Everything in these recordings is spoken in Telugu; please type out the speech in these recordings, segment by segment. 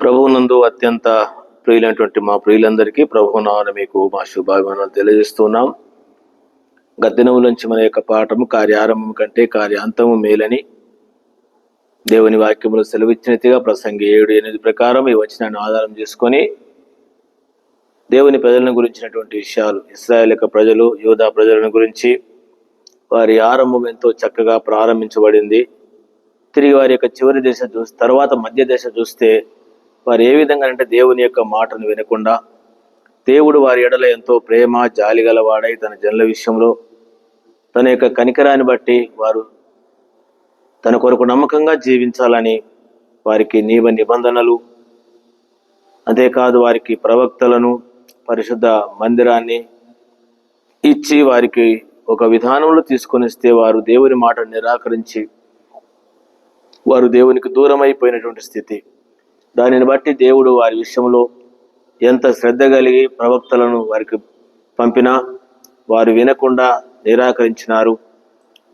ప్రభువునందు అత్యంత ప్రియులైనటువంటి మా ప్రియులందరికీ ప్రభునామన మీకు మా శుభాభిమానాలు తెలియజేస్తున్నాం. గత నుంచి మన యొక్క పాఠము కార్యారంభం కంటే కార్యాంతము మేలని దేవుని వాక్యములు సెలవిచ్చినట్టుగా ప్రసంగి ఏడు ఎనిమిది ప్రకారం ఈ వచనాన్ని ఆధారం చేసుకొని దేవుని ప్రజలను గురించినటువంటి విషయాలు ఇస్రాయల్ యొక్క ప్రజలు యోధా ప్రజలను గురించి వారి ఆరంభం ఎంతో చక్కగా ప్రారంభించబడింది. తిరిగి వారి యొక్క చివరి దశ చూసి తర్వాత మధ్య దశ చూస్తే వారు ఏ విధంగా అంటే దేవుని యొక్క మాటను వినకుండా దేవుడు వారి ఎడల ఎంతో ప్రేమ జాలి గలవాడై తన జనుల విషయంలో తన యొక్క కనికరాన్ని బట్టి వారు తన కొరకు నమ్మకంగా జీవించాలని వారికి నియమ నిబంధనలు అంతేకాదు వారికి ప్రవక్తలను పరిశుద్ధ మందిరాన్ని ఇచ్చి వారికి ఒక విధానంలో తీసుకొనిస్తే వారు దేవుని మాటను నిరాకరించి వారు దేవునికి దూరం అయిపోయినటువంటి స్థితి. దానిని బట్టి దేవుడు వారి విషయంలో ఎంత శ్రద్ధ కలిగి ప్రవక్తలను వారికి పంపినా వారు వినకుండా నిరాకరించినారు.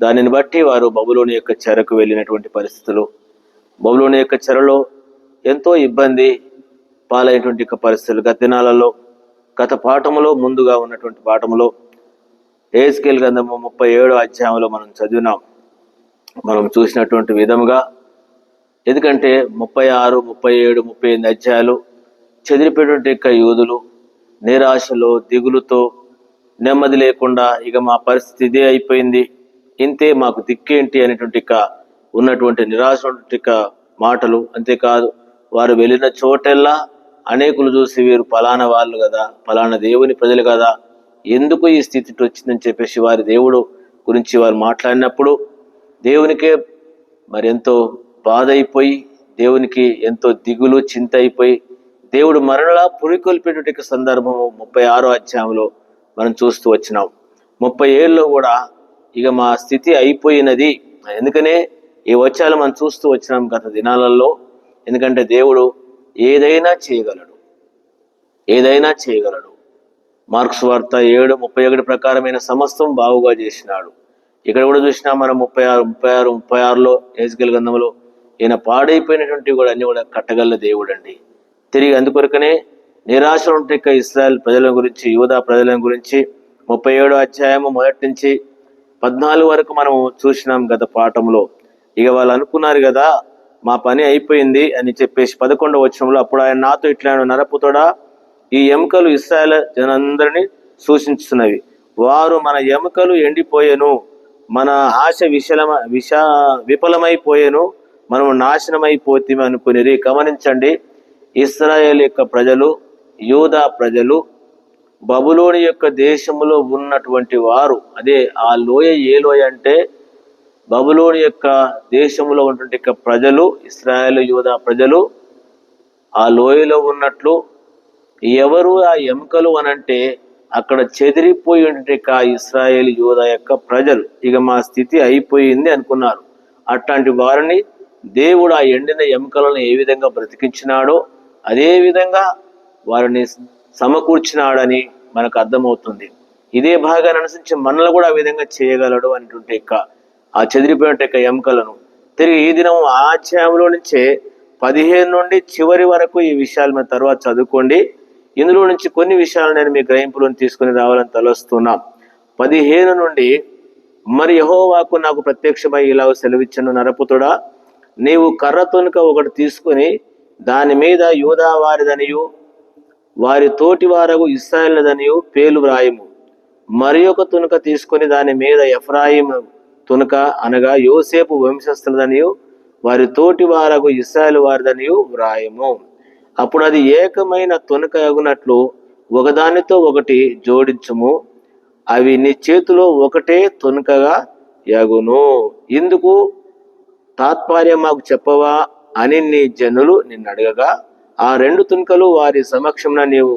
దానిని బట్టి వారు బబులోని యొక్క చెరకు వెళ్ళినటువంటి పరిస్థితులు బబులోని యొక్క చెరలో ఎంతో ఇబ్బంది పాలైనటువంటి యొక్క పరిస్థితులు గత దినాలలో గత పాఠములో ముందుగా ఉన్నటువంటి పాఠములో ఏస్కేల్ గంధము ముప్పై ఏడో అధ్యాయంలో మనం చదివినాం. మనం చూసినటువంటి విధముగా ఎందుకంటే ముప్పై ఆరు ముప్పై ఏడు ముప్పై ఎనిమిది అధ్యాయాలు చెదిరిపోయినటువంటి యొక్క యూదులు నిరాశలో దిగులుతో నెమ్మది లేకుండా ఇక మా పరిస్థితి ఇదే అయిపోయింది. ఇంతే మాకు దిక్కేంటి అనేటువంటి ఉన్నటువంటి నిరాశ మాటలు. అంతేకాదు వారు వెళ్ళిన చోటెల్లా అనేకులు చూసి వీరు ఫలానా వాళ్ళు కదా ఫలానా దేవుని ప్రజలు కదా ఎందుకు ఈ స్థితి వచ్చిందని చెప్పేసి వారి దేవుడు గురించి వారు మాట్లాడినప్పుడు దేవునికే మరి ఎంతో బాధ అయిపోయి దేవునికి ఎంతో దిగులు చింత అయిపోయి దేవుడు మరలా పురికొల్పేటువంటి సందర్భము ముప్పై ఆరో అధ్యాయంలో మనం చూస్తూ వచ్చినాం. ముప్పై ఏళ్ళలో కూడా ఇక మా స్థితి అయిపోయినది. ఎందుకనే ఈ వచ్చాలు మనం చూస్తూ వచ్చినాం గత దినాలలో. ఎందుకంటే దేవుడు ఏదైనా చేయగలడు. ఏదైనా చేయగలడు. మార్క్స్ వార్త ఏడు ముప్పై ఒకటి ప్రకారమైన సమస్తం బాగుగా చేసినాడు. ఇక్కడ కూడా చూసినా మనం ముప్పై ఆరు ముప్పై ఆరు ముప్పై ఆరులో ఏజ్గల్ గంధంలో ఈయన పాడైపోయినటువంటి కూడా అన్ని కూడా కట్టగల దేవుడు అండి తిరిగి అందుకొరకనే నిరాశ ఉంటే ఇస్రాయల్ ప్రజల గురించి యూదా ప్రజల గురించి ముప్పై ఏడో అధ్యాయము మొదటి నుంచి పద్నాలుగు వరకు మనం చూసినాం గత పాఠంలో. ఇక వాళ్ళు అనుకున్నారు కదా మా పని అయిపోయింది అని చెప్పేసి పదకొండవ వచనంలో అప్పుడు ఆయన నాతో ఇట్లా నరపుతోడా ఈ ఎముకలు ఇస్రాయల్ జనందరినీ సూచించుతున్నవి వారు మన ఎముకలు ఎండిపోయేను మన ఆశ విశలమ విష విఫలమైపోయేను మనము అయిపోతాం అనుకునేది. గమనించండి ఇస్రాయేల్ యొక్క ప్రజలు యూదా ప్రజలు బబులోని యొక్క దేశంలో ఉన్నటువంటి వారు అదే ఆ లోయ ఏ లోయ అంటే బబులోని యొక్క దేశంలో ఉన్నటువంటి యొక్క ప్రజలు ఇస్రాయేల్ యూదా ప్రజలు ఆ లోయలో ఉన్నట్లు ఎవరు ఆ ఎముకలు అనంటే అక్కడ చెదిరిపోయి ఆ ఇస్రాయేల్ యోధ యొక్క ప్రజలు. ఇక మా స్థితి అయిపోయింది అనుకున్నారు. అట్లాంటి వారిని దేవుడు ఆ ఎండిన ఎముకలను ఏ విధంగా బ్రతికించినాడో అదే విధంగా వారిని సమకూర్చినాడని మనకు అర్థమవుతుంది. ఇదే భాగాన్ని అనుసరించి మనల్ని కూడా ఆ విధంగా చేయగలడు అనేటువంటి యొక్క ఆ చెదిరిపోయిన యొక్క ఎముకలను. తిరిగి ఈ దినం ఆ నుంచే పదిహేను నుండి చివరి వరకు ఈ విషయాలు మన తర్వాత చదువుకోండి. ఇందులో నుంచి కొన్ని విషయాలు నేను మీ గ్రహింపులను తీసుకుని రావాలని తలస్తున్నాం. పదిహేను నుండి మరి యహోవాకు నాకు ప్రత్యక్షమై ఇలా సెలవిచ్చను నరపుతుడా? నీవు కర్ర తొనుక ఒకటి తీసుకుని దాని మీద యూదా వారిదనియు వారి తోటి వారగు ఇస్రాయిల్దనియు పేలు వ్రాయము. మరి ఒక తునుక తీసుకుని దాని మీద ఎఫ్రాయిం తునుక అనగా యోసేపు వంశస్థులదనియు వారి తోటి వారగు ఇస్రాయల్ వారిదనియు వ్రాయము. అప్పుడు అది ఏకమైన తునక ఎగునట్లు ఒకదానితో ఒకటి జోడించుము. అవి నీ చేతిలో ఒకటే తునకగా ఎగును. ఇందుకు తాత్పర్యం మాకు చెప్పవా అని నీ జనులు నిన్ను అడగగా ఆ రెండు తునుకలు వారి సమక్షంన నీవు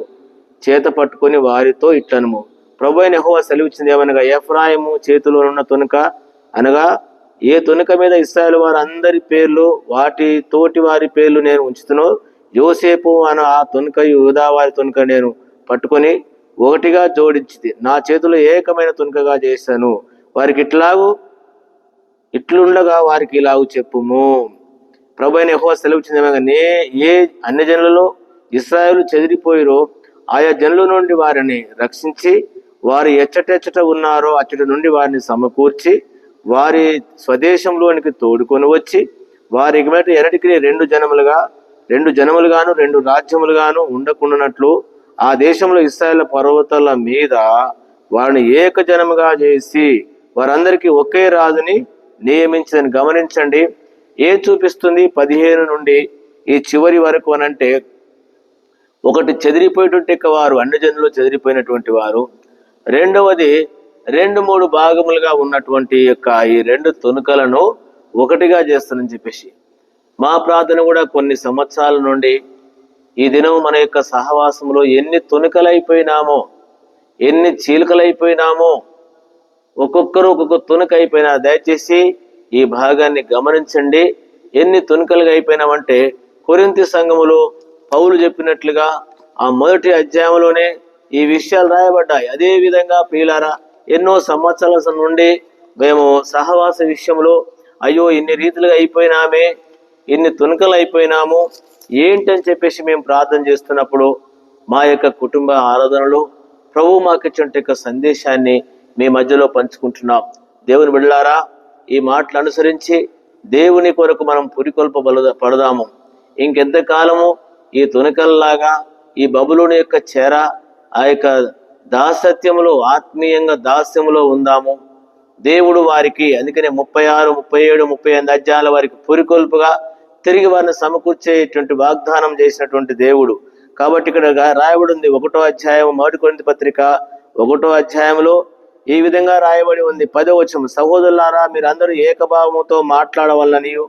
చేత పట్టుకొని వారితో ఇట్లనము. ప్రభు అయిన హోవా సెలవిచ్చింది ఏమనగా ఎఫ్రాయము చేతిలో ఉన్న తునుక అనగా ఏ తునుక మీద ఇస్రాయల్ వారు అందరి పేర్లు వాటి తోటి వారి పేర్లు నేను ఉంచుతున్నో యోసేపు అన ఆ తునుక యూదా వారి తునుక నేను పట్టుకొని ఒకటిగా జోడించింది నా చేతిలో ఏకమైన తునుకగా చేశాను. వారికి ఇట్లాగూ ఇట్లుండగా వారికి ఇలాగు చెప్పుము. ప్రభు అయిన యెహోవా సెలవుచ్చింది నే ఏ అన్య జనులలో ఇస్రాయలు చెదిరిపోయిరో ఆయా జనుల నుండి వారిని రక్షించి వారు ఎచ్చటెచ్చట ఉన్నారో అచ్చట నుండి వారిని సమకూర్చి వారి స్వదేశంలోనికి తోడుకొని వచ్చి వారి బట్టి ఎరటికి రెండు జనములుగా రెండు జనములుగాను రెండు రాజ్యములుగాను ఉండకుండానట్లు ఆ దేశంలో ఇస్రాయేల్ పర్వతాల మీద వారిని ఏక జనముగా చేసి వారందరికీ ఒకే రాజుని నియమించదని గమనించండి. ఏ చూపిస్తుంది? పదిహేను నుండి ఈ చివరి వరకు అనంటే ఒకటి చెదిరిపోయేటువంటి వారు అన్ని జనులు చెదిరిపోయినటువంటి వారు. రెండవది రెండు మూడు భాగములుగా ఉన్నటువంటి యొక్క ఈ రెండు తునుకలను ఒకటిగా చేస్తానని చెప్పేసి. మా ప్రార్థన కూడా కొన్ని సంవత్సరాల నుండి ఈ దినం మన యొక్క సహవాసంలో ఎన్ని తునుకలైపోయినామో ఎన్ని చీలికలైపోయినామో ఒక్కొక్కరు ఒక్కొక్క తునక అయిపోయినా దయచేసి ఈ భాగాన్ని గమనించండి. ఎన్ని తునకలుగా అయిపోయినామంటే కొరింతి సంఘములో పౌలు చెప్పినట్లుగా ఆ మొదటి అధ్యాయంలోనే ఈ విషయాలు రాయబడ్డాయి. అదే విధంగా ప్రియులారా ఎన్నో సంవత్సరాల నుండి మేము సహవాస విషయంలో అయ్యో ఇన్ని రీతిలుగా అయిపోయినామే ఇన్ని తునకలు అయిపోయినాము ఏంటని చెప్పేసి మేము ప్రార్థన చేస్తున్నప్పుడు మా యొక్క కుటుంబ ఆరాధనలో ప్రభు మాకిచ్చిన యొక్క సందేశాన్ని మీ మధ్యలో పంచుకుంటున్నాం. దేవుని బిడ్డలారా ఈ మాటలు అనుసరించి దేవుని కొరకు మనం పురికొల్ప పడదాము. ఇంకెంతకాలము ఈ తునకల్లాగా ఈ బబులోని యొక్క చేర ఆ యొక్క దాసత్యములో ఆత్మీయంగా దాస్యములో ఉందాము. దేవుడు వారికి అందుకనే ముప్పై ఆరు ముప్పై ఏడు ముప్పై ఎనిమిది అధ్యాయాల వారికి పురికొల్పుగా తిరిగి వారిని సమకూర్చేటువంటి వాగ్దానం చేసినటువంటి దేవుడు. కాబట్టి ఇక్కడ రాయబడి ఉంది ఒకటో అధ్యాయం మొదటి కొన్ని పత్రిక ఒకటో అధ్యాయంలో ఈ విధంగా రాయబడి ఉంది. పదవచనం సహోదరులారా మీరందరూ ఏకభావముతో మాట్లాడవలననియు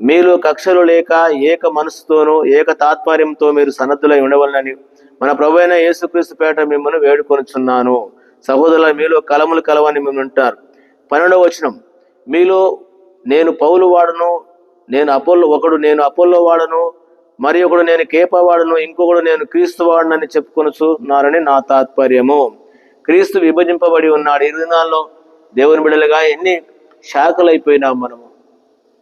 మీలో కక్షలు లేక ఏక మనసుతోనూ ఏక తాత్పర్యంతో మీరు సన్నద్ధులై ఉండవలనని మన ప్రభు అయిన యేసుక్రీస్తు పేట మిమ్మల్ని వేడుకొనుచున్నాను. సహోదరుల మీలో కలములు కలవని మిమ్మల్ని ఉంటారు. పన్నెండవ వచనం. మీలో నేను పౌలు వాడను నేను అపోల్లో ఒకడు నేను అపోల్లో వాడను మరి ఒకడు నేను కేపవాడను ఇంకొకడు నేను క్రీస్తు వాడనని చెప్పుకొనుచున్నారని నా తాత్పర్యము. క్రీస్తు విభజింపబడి ఉన్నాడు. ఈ దినాల్లో దేవుని బిడలుగా ఎన్ని శాఖలు అయిపోయినాం మనము.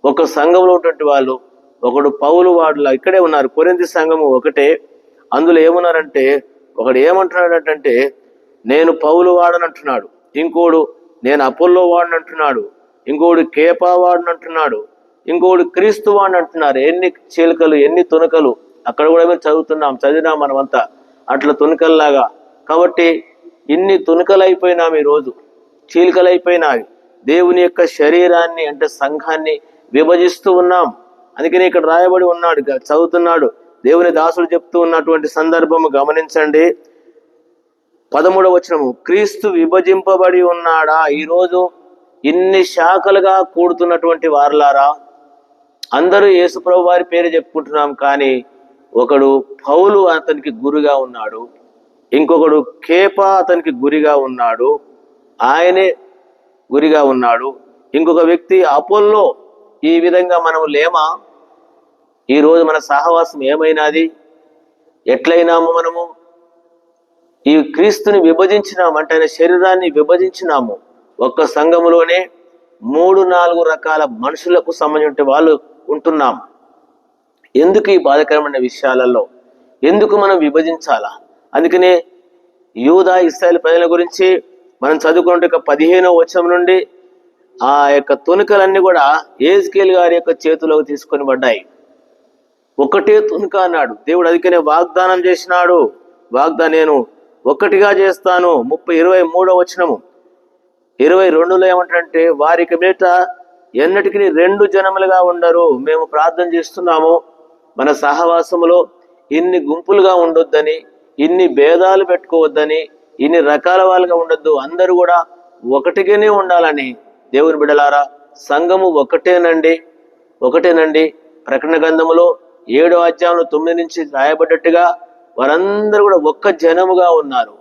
ఒక సంఘంలో ఉన్నటువంటి వాళ్ళు ఒకడు పౌలు వాడులా ఇక్కడే ఉన్నారు. కొరింది సంఘము ఒకటే. అందులో ఏమున్నారంటే ఒకడు ఏమంటున్నాడంటే నేను పౌలు వాడనంటున్నాడు. ఇంకోడు నేను అపోల్లో వాడనంటున్నాడు. ఇంకోడు కేపా వాడనంటున్నాడు. ఇంకోడు క్రీస్తు వాడనంటున్నారు. ఎన్ని చీలికలు ఎన్ని తునకలు. అక్కడ కూడా మేము చదువుతున్నాం చదివినాం మనమంతా. అట్లా తునకల్లాగా. కాబట్టి ఇన్ని తునకలైపోయినాం ఈ రోజు చీలికలైపోయినావి దేవుని యొక్క శరీరాన్ని అంటే సంఘాన్ని విభజిస్తూ ఉన్నాం. అందుకని ఇక్కడ రాయబడి ఉన్నాడు చదువుతున్నాడు. దేవుని దాసుడు చెప్తూ ఉన్నటువంటి సందర్భము గమనించండి. పదమూడవ వచనము క్రీస్తు విభజింపబడి ఉన్నాడా? ఈరోజు ఇన్ని శాఖలుగా కూడుతున్నటువంటి వారలారా? అందరూ యేసుప్రభు వారి పేరు చెప్పుకుంటున్నాం కానీ ఒకడు పౌలు అతనికి గురుగా ఉన్నాడు. ఇంకొకడు కేప అతనికి గురిగా ఉన్నాడు ఆయనే గురిగా ఉన్నాడు. ఇంకొక వ్యక్తి అపోల్లో ఈ విధంగా మనం లేమా? ఈరోజు మన సహవాసం ఏమైనాది? ఎట్లయినాము మనము? ఈ క్రీస్తుని విభజించినాము అంటే ఆయన శరీరాన్ని విభజించినాము. ఒక్క సంఘములోనే మూడు నాలుగు రకాల మనుషులకు సంబంధించిన వాళ్ళు ఉంటున్నాం. ఎందుకు ఈ బాధకరమైన విషయాలలో? ఎందుకు మనం విభజించాలా? అందుకనే యూదా ఇస్రాయల్ ప్రజల గురించి మనం చదువుకున్న యొక్క పదిహేనో వచనం నుండి ఆ యొక్క తునుకలన్నీ కూడా ఏజ్కేల్ గారి యొక్క చేతిలోకి తీసుకొని పడ్డాయి. ఒకటే తునుక అన్నాడు. దేవుడు అందుకనే వాగ్దానం చేసినాడు. వాగ్దా నేను ఒకటిగా చేస్తాను. ముప్పై ఇరవై మూడో వచనము. ఇరవై రెండులో ఏమంటే వారికి మీట ఎన్నటికి రెండు జనములుగా ఉండరు. మేము ప్రార్థన చేస్తున్నాము. మన సహవాసములో ఇన్ని గుంపులుగా ఉండొద్దని ఇన్ని భేదాలు పెట్టుకోవద్దని ఇన్ని రకాల వాళ్ళుగా ఉండొద్దు. అందరూ కూడా ఒకటిగానే ఉండాలని. దేవుని బిడలారా సంఘము ఒకటేనండి. ఒకటేనండి. ప్రకటన గ్రంథములో ఏడో అధ్యాయంలో తొమ్మిది నుంచి రాయబడ్డట్టుగా వారందరూ కూడా ఒక్క జనముగా ఉన్నారు.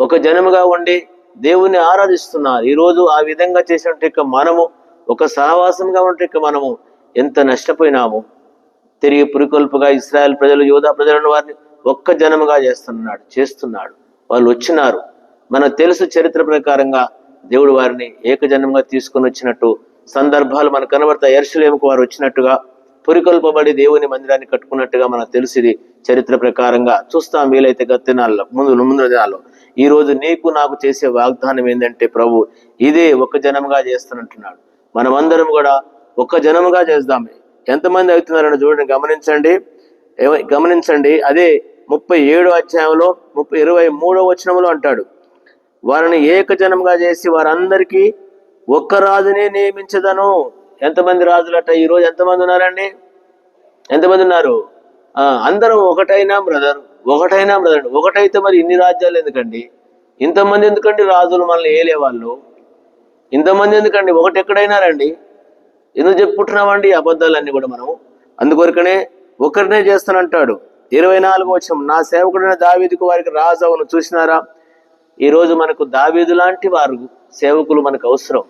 ఒక జనముగా ఉండి దేవుణ్ణి ఆరాధిస్తున్నారు. ఈరోజు ఆ విధంగా చేసినట్టు మనము ఒక సహవాసంగా ఉన్నట్టు మనము ఎంత నష్టపోయినాము. తిరిగి పురికొల్పుగా ఇస్రాయల్ ప్రజలు యోధా ప్రజలను వారిని ఒక్క జనముగా చేస్తున్నాడు చేస్తున్నాడు. వాళ్ళు వచ్చినారు. మనకు తెలుసు చరిత్ర ప్రకారంగా దేవుడు వారిని ఏకజనంగా తీసుకొని వచ్చినట్టు సందర్భాలు మనకు కనబడతాయి ఎర్షలేముకు వారు వచ్చినట్టుగా పురికొల్పబడి దేవుని మందిరాన్ని కట్టుకున్నట్టుగా మనకు తెలిసింది చరిత్ర ప్రకారంగా. చూస్తాం వీలైతే గత దినాల్లో ముందు ముందు దినాల్లో. ఈ రోజు నీకు నాకు చేసే వాగ్దానం ఏంటంటే ప్రభు ఇదే ఒక జనముగా చేస్తున్నట్టున్నాడు. మనమందరం కూడా ఒక జనముగా చేద్దామే. ఎంతమంది అవుతున్నారని చూడండి గమనించండి. గమనించండి అదే ముప్పై ఏడో అధ్యాయంలో ముప్పై ఇరవై మూడో వచనంలో అంటాడు. వారిని ఏకజనంగా చేసి వారందరికీ ఒక్క రాజునే నియమించదను. ఎంతమంది రాజులట? ఈరోజు ఎంతమంది ఉన్నారండి? ఎంతమంది ఉన్నారు? అందరం ఒకటైనా బ్రదర్ ఒకటైనా బ్రదర్. ఒకటైతే మరి ఇన్ని రాజ్యాలు ఎందుకండి? ఇంతమంది ఎందుకండి రాజులు మనల్ని ఏలే వాళ్ళు? ఇంతమంది ఎందుకండి? ఒకటి ఎక్కడైనా రండి ఎందుకు చెప్పుకుంటున్నామండి అబద్ధాలన్నీ కూడా మనం? అందుకొరకనే ఒకరినే చేస్తానంటాడు. ఇరవై నాలుగు వచ్చం నా సేవకుడైన దావీదుకు వారికి రాజు అవును చూసినారా ఈరోజు మనకు దావీదు లాంటి వారు సేవకులు మనకు అవసరం.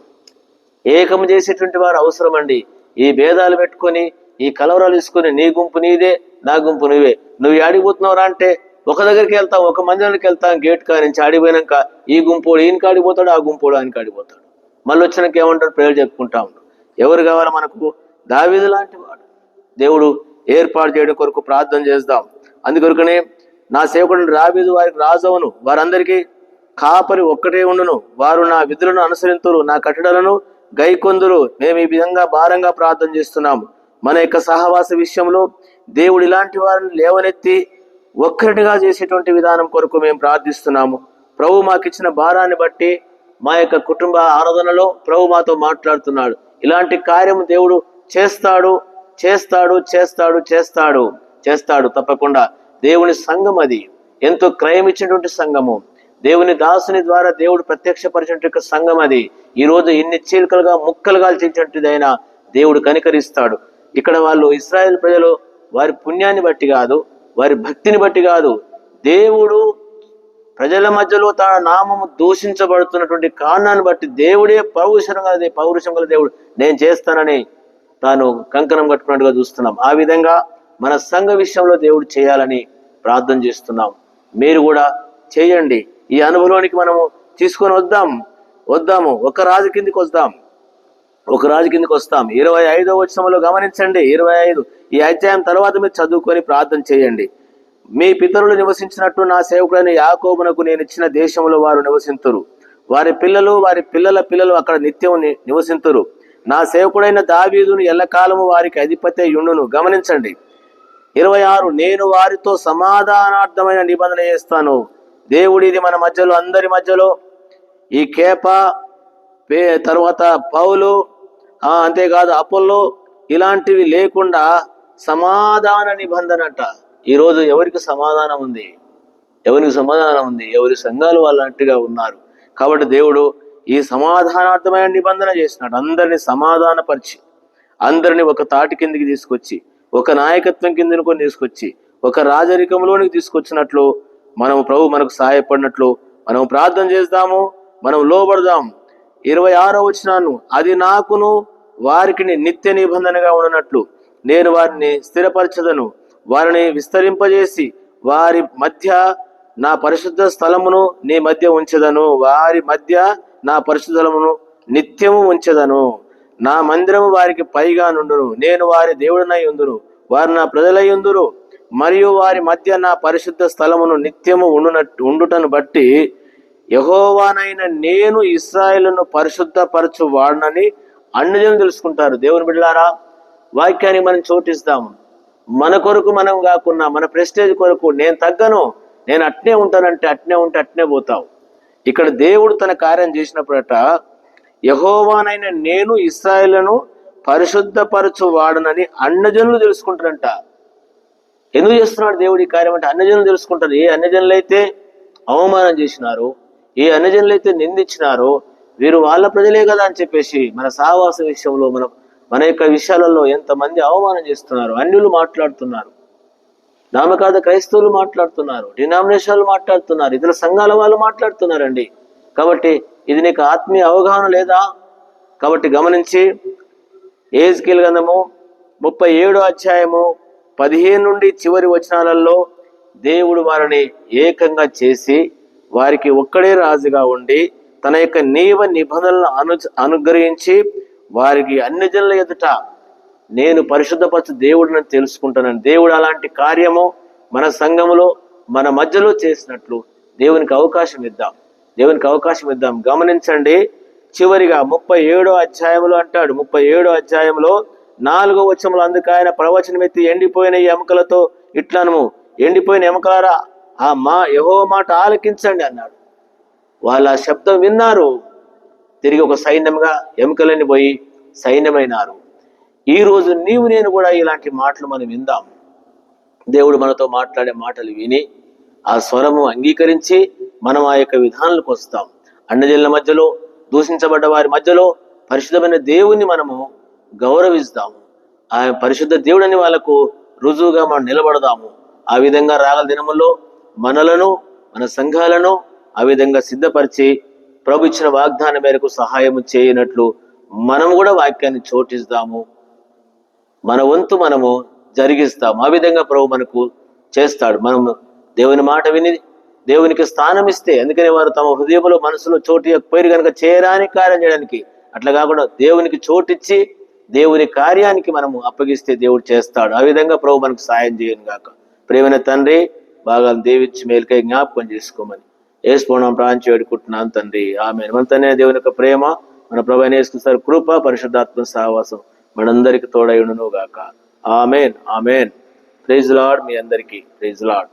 ఏకం చేసేటువంటి వారు అవసరం అండి ఈ భేదాలు పెట్టుకొని ఈ కలవరాలు తీసుకొని నీ గుంపు నీదే నా గుంపు నువ్వే. నువ్వు ఆడిపోతున్నావురా అంటే ఒక దగ్గరికి వెళ్తాం ఒక మందిరానికి వెళ్తాం గేట్ కా నుంచి ఆడిపోయినాక ఈ గుంపోడు ఈయనకి ఆడిపోతాడు ఆ గుంపోడు ఆయనకి ఆడిపోతాడు. మళ్ళీ వచ్చినాక ఏమంటాడు ప్రేయర్ చెప్పుకుంటా ఉంటాడు ఎవరు కావాలి మనకు? దావీదు లాంటి వాడు. దేవుడు ఏర్పాటు చేయడం కొరకు ప్రార్థన చేద్దాం అందుకొరకనే నా సేవకుడిని రాబీదు వారికి రాజవును వారందరికీ కాపరి ఒక్కటే ఉండును. వారు నా విధులను అనుసరింతురు నా కట్టడలను గైకొందురు. మేము ఈ విధంగా భారంగా ప్రార్థన చేస్తున్నాము. మన యొక్క సహవాస విషయంలో దేవుడు ఇలాంటి వారిని లేవనెత్తి ఒక్కటిగా చేసేటువంటి విధానం కొరకు మేము ప్రార్థిస్తున్నాము. ప్రభు మాకు ఇచ్చిన భారాన్ని బట్టి మా యొక్క కుటుంబ ఆరాధనలో ప్రభు మాతో మాట్లాడుతున్నాడు. ఇలాంటి కార్యం దేవుడు చేస్తాడు. చేస్తాడు చేస్తాడు చేస్తాడు. చేస్తాడు తప్పకుండా. దేవుని సంఘం అది. ఎంతో క్రయం ఇచ్చినటువంటి సంఘము. దేవుని దాసుని ద్వారా దేవుడు ప్రత్యక్షపరిచినటువంటి సంఘం అది. ఈ రోజు ఇన్ని చీలికలుగా ముక్కలుగా చేసినట్టుదైనా దేవుడు కనికరిస్తాడు. ఇక్కడ వాళ్ళు ఇస్రాయేల్ ప్రజలు వారి పుణ్యాన్ని బట్టి కాదు వారి భక్తిని బట్టి కాదు. దేవుడు ప్రజల మధ్యలో తన నామము దూషించబడుతున్నటువంటి కారణాన్ని బట్టి దేవుడే పౌరుషం గల పౌరుషం గల దేవుడు. నేను చేస్తానని తాను కంకణం కట్టుకున్నట్టుగా చూస్తున్నాం. ఆ విధంగా మన సంఘ విషయంలో దేవుడు చేయాలని ప్రార్థన చేస్తున్నాం. మీరు కూడా చేయండి. ఈ అనుభవానికి మనము తీసుకొని వద్దాం. వద్దాము. ఒక రాజు కిందికి వద్దాం ఒక రాజు కిందకి వస్తాం. ఇరవై ఐదో వచనంలో గమనించండి. ఇరవై ఐదు. ఈ అధ్యాయం తర్వాత మీరు చదువుకొని ప్రార్థన చేయండి. మీ పితరులు నివసించినట్టు నా సేవకుడైన యాకోబునకు నేను ఇచ్చిన దేశంలో వారు నివసింతురు. వారి పిల్లలు వారి పిల్లల పిల్లలు అక్కడ నిత్యం నివసింతురు. నా సేవకుడైన దావీదును ఎల్లకాలము వారికి అధిపతి యుండును. గమనించండి. ఇరవై ఆరు నేను వారితో సమాధానార్థమైన నిబంధన చేస్తాను. దేవుడు ఇది మన మధ్యలో అందరి మధ్యలో. ఈ కేప పే తర్వాత పౌలు అంతేకాదు అపోల్లో ఇలాంటివి లేకుండా సమాధాన నిబంధన అంట ఈరోజు ఎవరికి సమాధానం ఉంది? ఎవరికి సమాధానం ఉంది? ఎవరి సంఘాలు వాళ్ళంటిగా ఉన్నారు. కాబట్టి దేవుడు ఈ సమాధానార్థమైన నిబంధన చేసినాడు? అందరిని సమాధానపరిచి అందరిని ఒక తాటి కిందికి తీసుకొచ్చి ఒక నాయకత్వం కిందకు తీసుకొచ్చి ఒక రాజరికంలోనికి తీసుకొచ్చినట్లు మనం ప్రభు మనకు సహాయపడినట్లు మనం ప్రార్థన చేద్దాము మనం లోబడదాం. ఇరవై ఆరో వచ్చినాను అది నాకును వారికి నిత్య నిబంధనగా ఉండనట్లు నేను వారిని స్థిరపరచదను. వారిని విస్తరింపజేసి వారి మధ్య నా పరిశుద్ధ స్థలమును నీ మధ్య ఉంచదను. వారి మధ్య నా పరిశుద్ధ నిత్యము ఉంచదను. నా మందిరము వారికి పైగా నుండును. నేను వారి దేవుడినై ఉందును వారు నా ప్రజలై ఉందురు. మరియు వారి మధ్య నా పరిశుద్ధ స్థలమును నిత్యము ఉండునట్టు ఉండుటను బట్టి యహోవానైన నేను ఇస్రాయేలును పరిశుద్ధపరచు వాడనని అన్యజనం తెలుసుకుంటారు. దేవుని బిడ్డలారా వాక్యాన్ని మనం చోటిస్తాం మన కొరకు మనం కాకుండా మన ప్రెస్టేజ్ కొరకు నేను తగ్గను. నేను అట్నే ఉంటానంటే అట్నే ఉంటే అట్నే పోతావు. ఇక్కడ దేవుడు తన కార్యం చేసినప్పుడట యహోవానైన నేను ఇస్రాయలను పరిశుద్ధపరచు వాడనని అన్నజనులు తెలుసుకుంటారంట. ఎందుకు చేస్తున్నాడు దేవుడు ఈ కార్యం అంటే అన్నజనులు తెలుసుకుంటారు. ఏ అన్నజనులు అయితే అవమానం చేసినారు ఏ అన్నజనులు అయితే నిందించినారో వీరు వాళ్ళ ప్రజలే కదా అని చెప్పేసి మన సహవాస విషయంలో మన మన యొక్క విషయాలలో ఎంతమంది అవమానం చేస్తున్నారు అన్యులు మాట్లాడుతున్నారు. నామకాద క్రైస్తవులు మాట్లాడుతున్నారు డినామినేషన్లు మాట్లాడుతున్నారు ఇతర సంఘాల వాళ్ళు మాట్లాడుతున్నారండి. కాబట్టి ఇది నీకు ఆత్మీయ అవగాహన లేదా? కాబట్టి గమనించి ఏజ్ గంధము ముప్పై ఏడో అధ్యాయము పదిహేను నుండి చివరి వచనాలలో దేవుడు వారిని ఏకంగా చేసి వారికి ఒక్కడే రాజుగా ఉండి తన యొక్క నియమ నిబంధనలను అను అనుగ్రహించి వారికి అన్ని జనుల ఎదుట నేను పరిశుద్ధపరచు దేవుడిని తెలుసుకుంటానని. దేవుడు అలాంటి కార్యము మన సంఘములో మన మధ్యలో చేసినట్లు దేవునికి అవకాశం ఇద్దాం. దేవునికి అవకాశం ఇద్దాం. గమనించండి చివరిగా ముప్పై ఏడో అధ్యాయంలో అంటాడు ముప్పై ఏడో అధ్యాయంలో నాలుగో వచ్చములు అందుకు ఆయన ప్రవచనం ఎత్తి ఎండిపోయిన ఎముకలతో ఇట్లను ఎండిపోయిన ఎముకలారా ఆ మా యహో మాట ఆలకించండి అన్నాడు. వాళ్ళ శబ్దం విన్నారు. తిరిగి ఒక సైన్యంగా ఎముకలని పోయి సైన్యమైనారు. ఈ రోజు నీవు నేను కూడా ఇలాంటి మాటలు మనం విందాం. దేవుడు మనతో మాట్లాడే మాటలు విని ఆ స్వరము అంగీకరించి మనం ఆ యొక్క విధానాలకు వస్తాం. అన్నజల్ల మధ్యలో దూషించబడ్డ వారి మధ్యలో పరిశుద్ధమైన దేవుణ్ణి మనము గౌరవిస్తాము. ఆ పరిశుద్ధ దేవుడని వాళ్ళకు రుజువుగా మనం నిలబడదాము. ఆ విధంగా రాగల దినములో మనలను మన సంఘాలను ఆ విధంగా సిద్ధపరిచి ప్రభు ఇచ్చిన వాగ్దానం మేరకు సహాయం చేయనట్లు మనం కూడా వాక్యాన్ని చోటిస్తాము. మన వంతు మనము జరిగిస్తాం. ఆ విధంగా ప్రభు మనకు చేస్తాడు. మనం దేవుని మాట విని దేవునికి స్థానం ఇస్తే అందుకని వారు తమ హృదయంలో మనసులో చోటు పేరు కనుక చేయరాని కార్యం చేయడానికి. అట్లా కాకుండా దేవునికి చోటిచ్చి దేవుని కార్యానికి మనము అప్పగిస్తే దేవుడు చేస్తాడు. ఆ విధంగా ప్రభు మనకు సాయం చేయను గాక. ప్రేమైన తండ్రి బాగా దేవిచ్చి మేలుకై జ్ఞాపకం చేసుకోమని. వేసుకోవడం ప్రాంచి వేడుకుంటున్నాను తండ్రి. ఆమె మన తండ్రి దేవుని యొక్క ప్రేమ మన ప్రభు సార్ కృప పరిశుద్ధాత్మ సహవాసం మనందరికి తోడైండును గాక ఆమెన్ ఆమెన్. ప్రైజ్ లాడ్ మీ అందరికీ. Praise Lord